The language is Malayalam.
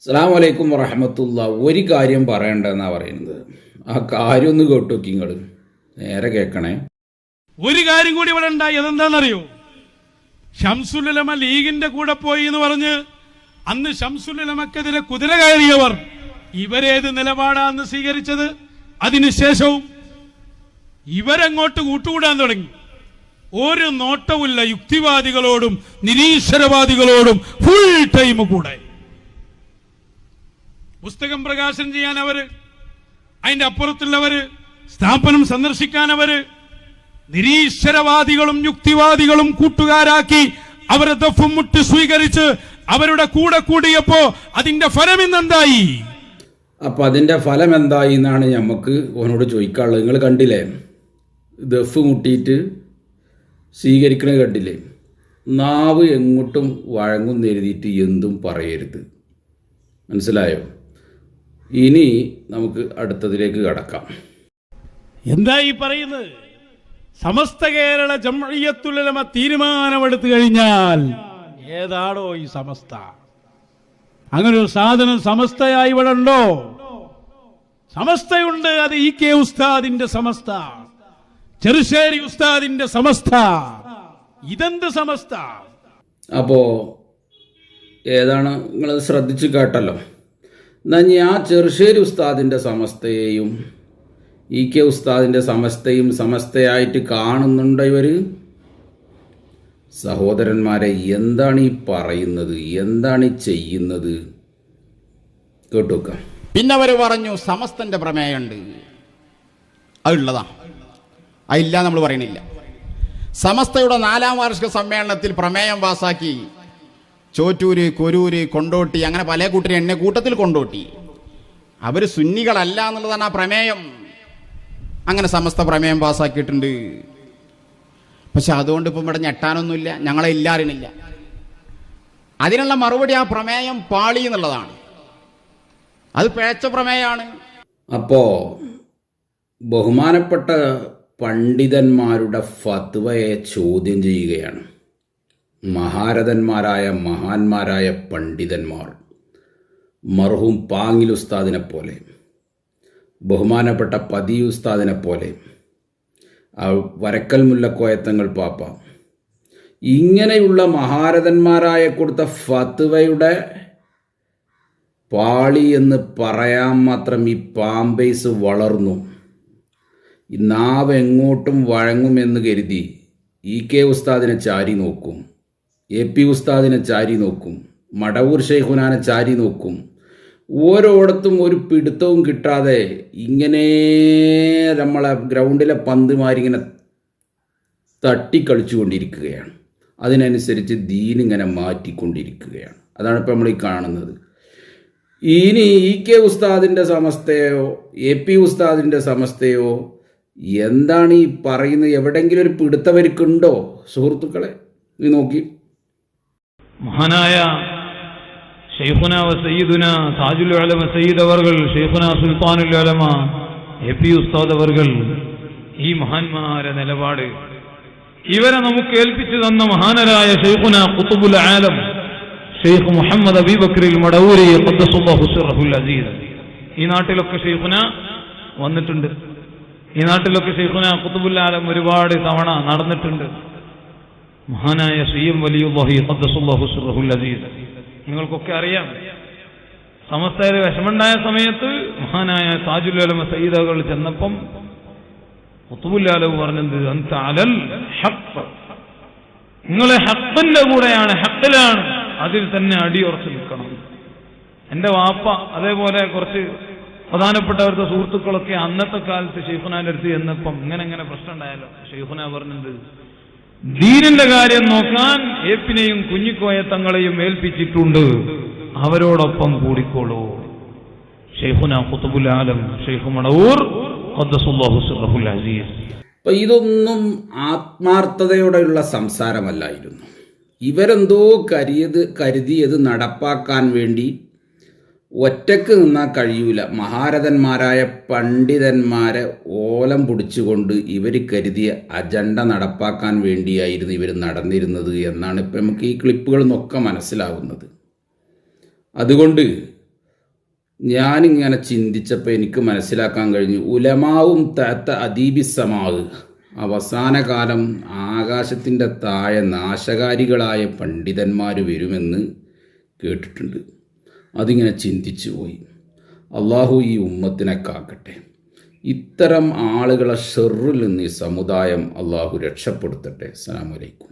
അസ്സാം വലൈക്കും വറഹമത്തുള്ള. ഒരു കാര്യം പറയണ്ടെന്നാ പറയുന്നത്. ആ കാര്യം ഒന്ന് കേട്ടു നിങ്ങൾ നേരെ കേൾക്കണേ ഒരു കാര്യം കൂടി ഇവിടെ ഉണ്ടായി. അതെന്താണെന്നറിയോ ഷംസുലമ ലീഗിന്റെ കൂടെ പോയി എന്ന് പറഞ്ഞ് അന്ന് ഷംസുലമക്കെതിരെ കുതിര കയറിയവർ ഇവരേത് നിലപാടാന്ന് സ്വീകരിച്ചത്? അതിനുശേഷവും ഇവരങ്ങോട്ട് കൂട്ടുകൂടാൻ തുടങ്ങി. ഒരു നോട്ടവുമില്ല. യുക്തിവാദികളോടും നിരീശ്വരവാദികളോടും ഫുൾ ടൈം കൂടെ. പുസ്തകം പ്രകാശനം ചെയ്യാൻ അവർ അതിന്റെ അപ്പുറത്തുള്ളവര് സ്ഥാപനം സന്ദർശിക്കാൻ അവർ നിരീശ്വരവാദികളും യുക്തിവാദികളും കൂട്ടുകാരാക്കി അവരെ ദഫും മുട്ട് സ്വീകരിച്ച് അവരുടെ കൂടെ കൂടിയപ്പോ അതിന്റെ ഫലം ഇന്നെന്തായി? അപ്പൊ അതിന്റെ ഫലം എന്തായി എന്നാണ് നമുക്ക് ഓനോട് ചോദിക്കാനുള്ളത്. നിങ്ങൾ കണ്ടില്ലേ? ദഫ് മുട്ടിയിട്ട് സ്വീകരിക്കണത് കണ്ടില്ലേ? നാവ് എങ്ങോട്ടും വഴങ്ങും എന്തും പറയരുത്. മനസ്സിലായോ? ഇനി നമുക്ക് അടുത്തതിലേക്ക് കടക്കാം. എന്താ ഈ പറയുന്നത്? സമസ്ത കേരള ജംഇയ്യത്തുലമ തീരുമാനമെടുത്തു കഴിഞ്ഞാൽ ഏതാണോ ഈ സമസ്ത? അങ്ങനെ ഒരു സാധനം സമസ്തയായി ഇവിടെ ഉണ്ടോ? സമസ്തയുണ്ട് അത് ഇ കെ ഉസ്താദിന്റെ സമസ്ത ചെറുശ്ശേരി ഉസ്താദിന്റെ സമസ്ത. ഇതെന്ത് സമസ്ത? അപ്പോ ഏതാണ്? നിങ്ങളത് ശ്രദ്ധിച്ചു കേട്ടല്ലോ. എന്നാൽ ആ ചെറുശ്ശേരി ഉസ്താദിന്റെ സമസ്തയെയും ഇ കെ ഉസ്താദിന്റെ സമസ്തയും സമസ്തയായിട്ട് കാണുന്നുണ്ട് ഇവർ സഹോദരന്മാരെ എന്താണ് ഈ പറയുന്നത്? എന്താണ് ഈ ചെയ്യുന്നത്? കേട്ടുവെക്കാം പിന്നെ അവർ പറഞ്ഞു സമസ്തന്റെ പ്രമേയമുണ്ട്. അതുള്ളതാ അതില്ല നമ്മൾ പറയണില്ല സമസ്തയുടെ നാലാം വാർഷിക സമ്മേളനത്തിൽ പ്രമേയം പാസാക്കി ചോറ്റൂര് കൊരൂര് കൊണ്ടോട്ടി അങ്ങനെ പല കൂട്ടരും എന്നെ കൂട്ടത്തിൽ കൊണ്ടോട്ടി. അവർ സുന്നികളല്ല എന്നുള്ളതാണ് ആ പ്രമേയം. അങ്ങനെ സമസ്ത പ്രമേയം പാസ്സാക്കിയിട്ടുണ്ട്. പക്ഷെ അതുകൊണ്ട് ഇപ്പം ഇവിടെ ഞെട്ടാനൊന്നുമില്ല ഞങ്ങളെ ഇല്ലാറിനില്ല. അതിനുള്ള മറുപടി ആ പ്രമേയം പാളി എന്നുള്ളതാണ്. അത് പിഴച്ച പ്രമേയമാണ്. അപ്പോ ബഹുമാനപ്പെട്ട പണ്ഡിതന്മാരുടെ ഫത്വയെ ചോദ്യം ചെയ്യുകയാണ്. മഹാരഥന്മാരായ മഹാന്മാരായ പണ്ഡിതന്മാർ. മർഹൂം പാങ്ങിൽ ഉസ്താദിനെ പോലെ ബഹുമാനപ്പെട്ട പതി ഉസ്താദിനെ പോലെ വരക്കൽ മുല്ലക്കോയത്തങ്ങൾ പാപ്പ. ഇങ്ങനെയുള്ള മഹാരഥന്മാരായ കൊടുത്ത ഫത്വയുടെ പാളി എന്ന് പറയാൻ മാത്രം ഈ പാമ്പേസ് വളർന്നു. നാവെങ്ങോട്ടും വഴങ്ങുമെന്ന് കരുതി ഇ കെ ഉസ്താദിനെ ചാരി നോക്കും. എ പി ഉസ്താദിനെ ചാരി നോക്കും മടവൂർ ഷെയ്ഖുനാനെ ചാരി നോക്കും. ഓരോടത്തും ഒരു പിടുത്തവും കിട്ടാതെ ഇങ്ങനെ നമ്മളെ ഗ്രൗണ്ടിലെ പന്തുമാരിങ്ങനെ തട്ടിക്കളിച്ചുകൊണ്ടിരിക്കുകയാണ്. അതിനനുസരിച്ച് ദീനിങ്ങനെ മാറ്റിക്കൊണ്ടിരിക്കുകയാണ്. അതാണ് ഇപ്പോൾ നമ്മൾ ഈ കാണുന്നത്. ഇനി ഇ കെ ഉസ്താദിന്റെ സമസ്തയോ എ പി ഉസ്താദിന്റെ സമസ്തയോ എന്താണ് ഈ പറയുന്നത്? എവിടെയെങ്കിലും ഒരു പിടുത്തവർക്കുണ്ടോ സുഹൃത്തുക്കളെ നീ നോക്കി. മഹാനായ ഷെയ്ഖുന വ സയ്യിദുന താജുൽ അലമ സയ്യിദ് അവർ ഷെയ്ഖുന സുൽത്താനുൽ അലമ എ പി ഉസ്താദ് അവർ ഈ മഹാന്മാരെ നിലപാട്. ഇവരെ നമുക്ക് ഏൽപ്പിച്ചു തന്ന മഹാനരായ ഷെയ്ഖുന കുത്തുബുൽ ആലം ഷെയ്ഖ് മുഹമ്മദ് അബീബക്രിൽ മടവൂരി സിർറഹുൽ അസീസ് ഈ നാട്ടിലൊക്കെ ഷെയ്ഖുന വന്നിട്ടുണ്ട്. ഈ നാട്ടിലൊക്കെ ഷെയ്ഖുന കുത്തുബുൽ ആലം ഒരുപാട് തവണ നടന്നിട്ടുണ്ട്. മഹാനായ സി എം വലിയുല്ലാഹി ഖദ്ദസുല്ലാഹു സിർറഹുൽ അസീസ്. നിങ്ങൾക്കൊക്കെ അറിയാം. സമസ്തയിൽ വിഷമുണ്ടായ സമയത്ത് മഹാനായ താജുലമ സയ്യിദകൾ ചെന്നപ്പം മുത്തുബുല്ലാലവ് പറഞ്ഞത് അന്ത അലൽ ഹഖ്. നിങ്ങളെ ഹക്കിന്റെ കൂടെയാണ് ഹക്കിലാണ് അതിൽ തന്നെ അടിയുറച്ച് നിൽക്കണം. എന്റെ വാപ്പ അതേപോലെ കുറച്ച് പ്രധാനപ്പെട്ടവരുടെ സുഹൃത്തുക്കളൊക്കെ അന്നത്തെ കാലത്ത് ഷെയ്ഖുനാന്റെ അടുത്ത് ചെന്നപ്പം ഇങ്ങനെ ഇങ്ങനെ പ്രശ്നം ഉണ്ടായല്ലോ. ഷെയ്ഖുന പറഞ്ഞത് ദീനിന്റെ കാര്യം നോക്കാൻ ഏപ്പിനെയും കുഞ്ഞിക്കോയ തങ്ങളെയും ഏൽപ്പിച്ചിട്ടുണ്ട്. അവരോടൊപ്പം കൂടിക്കോളൂ. ഷെയ്ഖുന ഖുത്തുബുൽ ആലം മണവൂർ ഖദ്ദസുല്ലാഹു സിർറഹുൽ അസീസ്. അപ്പം ഇതൊന്നും ആത്മാർത്ഥതയോടെയുള്ള സംസാരമല്ലായിരുന്നു. ഇവരെന്തോ കരുതിയത് കരുതിയത് നടപ്പാക്കാൻ വേണ്ടി ഒറ്റയ്ക്ക് നിന്നാൽ കഴിയൂല. മഹാരഥന്മാരായ പണ്ഡിതന്മാരെ ഓലം പിടിച്ചുകൊണ്ട് ഇവർ കരുതിയ അജണ്ട നടപ്പാക്കാൻ വേണ്ടിയായിരുന്നു ഇവർ നടന്നിരുന്നത് എന്നാണ് ഇപ്പം നമുക്ക് ഈ ക്ലിപ്പുകൾ നിന്നൊക്കെ മനസ്സിലാവുന്നത്. അതുകൊണ്ട് ഞാനിങ്ങനെ ചിന്തിച്ചപ്പോൾ എനിക്ക് മനസ്സിലാക്കാൻ കഴിഞ്ഞു. ഉലമാവും താത്ത അദീബിസമാവ് അവസാന കാലം ആകാശത്തിന്റെ താഴെ നാശകാരികളായ പണ്ഡിതന്മാർ വരുമെന്ന് കേട്ടിട്ടുണ്ട്. അതിങ്ങനെ ചിന്തിച്ചു പോയി. അള്ളാഹു ഈ ഉമ്മത്തിനെ കാക്കട്ടെ ഇത്തരം ആളുകളെ ഷെറിൽ നിന്ന് ഈ സമുദായം അള്ളാഹു രക്ഷപ്പെടുത്തട്ടെ. അസ്സലാമു അലൈക്കും.